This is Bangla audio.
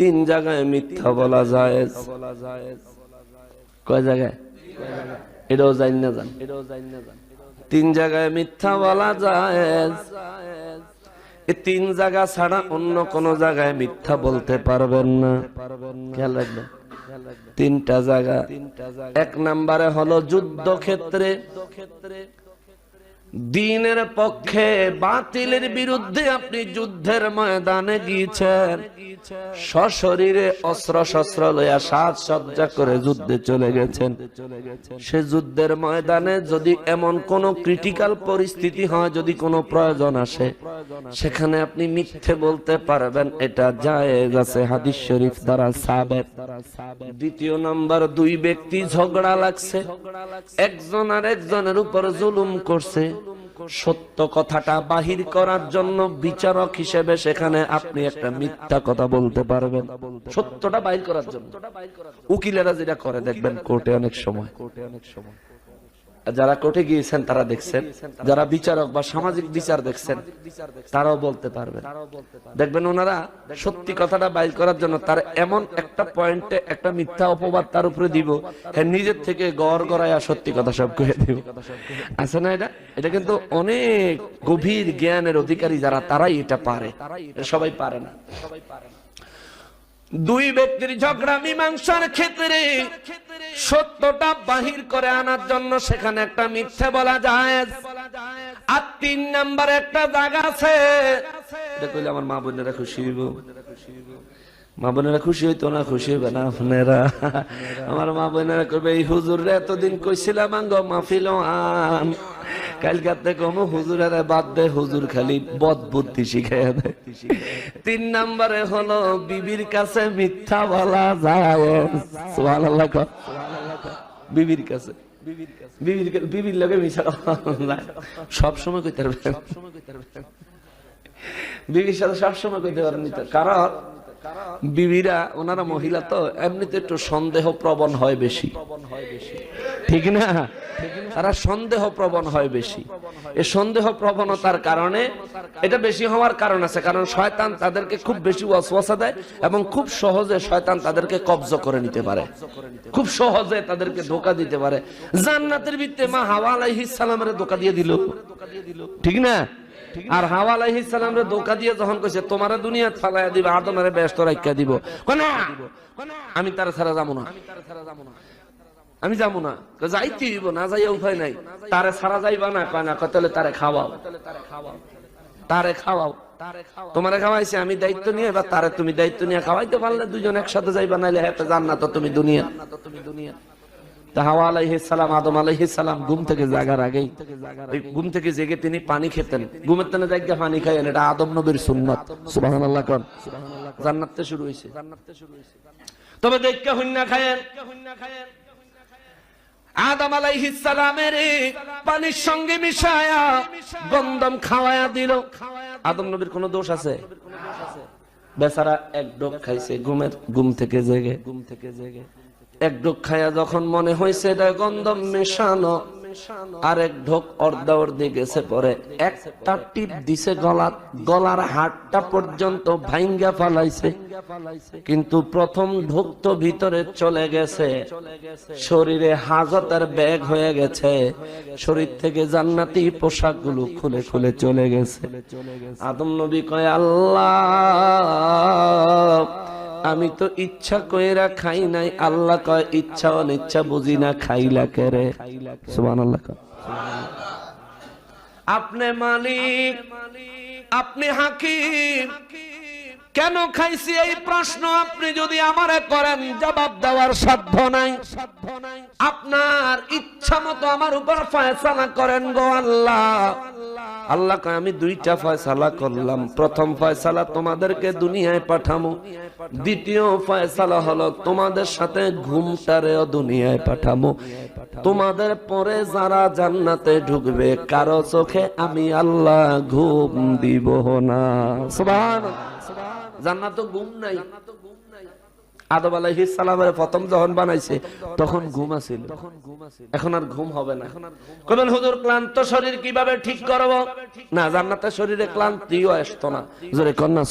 তিন জায়গায় মিথ্যা বলা যায়। কয় জায়গায়? এটাও না জান না জান। তিন জায়গায় মিথ্যা বলা যায়। এই তিন জায়গা ছাড়া অন্য কোন জায়গায় মিথ্যা বলতে পারবেন না। খেয়াল রাখবেন। তিনটা জায়গা। এক নম্বরে হলো যুদ্ধক্ষেত্রে। দিনের পক্ষে বাতিলের বিরুদ্ধে আপনি যুদ্ধের ময়দানে গিয়েছেন। সশরীরে অস্ত্র শস্ত্র লইয়া সাজ সজ্জা করে যুদ্ধে চলে গেছেন। সে যুদ্ধের ময়দানে যদি এমন কোন ক্রিটিক্যাল পরিস্থিতি হয়, যদি কোনো প্রয়োজন আসে, সেখানে আপনি মিথ্যে বলতে পারবেন, এটা জায়েজ আছে, হাদিস শরীফ দ্বারা সাবেত দ্বিতীয় নাম্বার, দুই ব্যক্তি ঝগড়া লাগছে। একজন আর একজনের উপর জুলুম করছে। সত্য কথাটা বাহির করার জন্য বিচারক হিসেবে সেখানে আপনি একটা মিথ্যা কথা বলতে পারবেন। সত্যটা বাহির করার জন্য। উকিলেরা যেটা করে দেখবেন কোর্টে অনেক সময়। কোর্টে অনেক সময় যারা কোর্টে গিয়েছেন, তারা দেখছেন। যারা বিচারক বা সামাজিক বিচার দেখছেন, তারাও বলতে পারবেন। দেখবেন ওনারা সত্যি কথাটা বাইর করার জন্য তার এমন একটা পয়েন্টে একটা মিথ্যা অপবাদ তার উপরে দিব হ্যাঁ নিজের থেকে গড় গড়াইয়া সত্যি কথা সব কয়ে দিব। আছে না এটা? এটা কিন্তু অনেক গভীর জ্ঞানের অধিকারী যারা, তারাই এটা পারে। সবাই পারে না সবাই পারে না। দুই ব্যক্তির ঝগড়া, মীমাংসার ক্ষেত্রে সত্যটা বাহির করে আনার জন্য সেখানে একটা মিথ্যে বলা যায়। আর তিন নাম্বারে একটা জায়গা আছে। আমার মা বোনেরা খুশি হইব। মা বোনেরা খুশি হইতো না? খুশি হইবে না আপনারা? আমার মা বোনেরা করবে এই হুজুর এতদিন কইছিলাম আঙ্গ মাহফিল আন। কালকাতে কম হুজুরের বাদ দে, হুজুর খালি বদ বুদ্ধি শিখাই দেয় তিন নম্বরে হলো, বিবির কাছে মিথ্যা বলা যায়। সুবহানাল্লাহ। বিবির কাছে। বিবির লগে মিশা সব সময় কইতে পারবেন বিবির সাথে সবসময় কইতে পারেন কারণ বিবিরা, ওনারা মহিলা তো, এমনিতে একটু সন্দেহ প্রবণ হয় বেশি। ঠিক না? তারা সন্দেহ প্রবণ হয় বেশি। এই সন্দেহ প্রবণতার কারণে এটা বেশি হওয়ার কারণ আছে কারণ শয়তান তাদেরকে খুব বেশি ওয়াসওয়াসা দেয় এবং খুব সহজে শয়তান তাদেরকে কবজ করে নিতে পারে। খুব সহজে তাদেরকে ধোকা দিতে পারে। জান্নাতের ভিত্তে মা হাওয়া আলাইহিস সালামের ধোকা দিয়ে দিল। ঠিক না? আর হাওয়া আলাইহিস সালামের ধোকা দিয়ে যখন কইছে তোমারে দুনিয়া ফালাইয়া দিবে আদমের ব্যস্ত রাখিয়া দিব। কয় না, আমি তার ছাড়া যাব না। আমি যাব না। যাইতে হইব না, যাইয়া উপায় নাই। তারে ছাড়া যাইবা না, কয় না, কয়, তাহলে তারে খাওয়াও। তারে খাওয়াও। তোমারে খাওয়াইছে, আমি দায়িত্ব নিয়ে, এবার তারে তুমি দায়িত্ব নিয়ে খাওয়াইতে পারলে দুজন একসাথে যাইবা, নাইলে হ্যাঁ জান্নাত তুমি দুনিয়া। তুমি দুনিয়া হাওয়া আদম ঘুম থেকে জাগার আগেই ঘুম থেকে জেগে তিনি পানি খেতেন। ঘুমের তেনে পানি খাইয়েন, এটা আদম নবীর কোন। জান্নাতে শুরু হইছে জান্নাতে শুরু হইছে। তবে দেখা হুন্না খায়েন। আদম আলাইহিসালামের পানির সঙ্গে মিশায়া গন্ধম খাওয়ায়া দিল। আদম নবীর কোনো দোষ আছে? বেচারা এক ডোক খাইছে ঘুমের ঘুম থেকে জেগে ঘুম থেকে জেগে। এক ডোক খায়া যখন মনে হয়েছে এটা গন্ধম মেশানো আর এক ঢোক অর্ধা অর্ধে গেছে পরে। একটা টিপ দিছে গলা গলার হাড়টা পর্যন্ত ভাইঙ্গা ফালাইছে। কিন্তু প্রথম ঢোক তো ভিতরে চলে গেছে। শরীরে হাজতের ব্যাগ হয়ে গেছে। শরীর থেকে জান্নাতি পোশাকগুলো খুলে খুলে চলে গেছে। আদম নবী কয়, আল্লাহ আমি তো ইচ্ছা কইরা খাই নাই। আল্লাহ কয়, ইচ্ছা অনিচ্ছা বুঝি না, খাইলা কেরে সুবহানাল্লাহ। আপনি মালিক, আপনি হাকিম। কেন খাইছি এই প্রশ্ন? আপনি যদি আমারে করেন, জবাব দেওয়ার সাধ্য নাই। আপনার ইচ্ছা মতো আমার উপর ফয়সালা করেন গো আল্লাহ। আল্লাহ আমি দুইটা ফয়সালা করলাম। প্রথম ফয়সালা তোমাদেরকে দুনিয়ায় পাঠামো। দ্বিতীয় ফয়সালা হলো, তোমাদের সাথে ঘুমটারেও দুনিয়ায় পাঠামো। তোমাদের পরে যারা জান্নাতে ঢুকবে, কারও চোখে আমি আল্লাহ ঘুম দিব না। সুবহানাল্লাহ। জান্নাত ঘুম নাই। সালামের প্রথম যখন বানাইছে, তখন ঘুম আছিল। এখন আর ঘুম হবে না। কবেন হুজুর, ক্লান্ত শরীর কীভাবে ঠিক করব? না, জান্নাতের শরীরে ক্লান্তিও আসতো না। জোরে কন্যা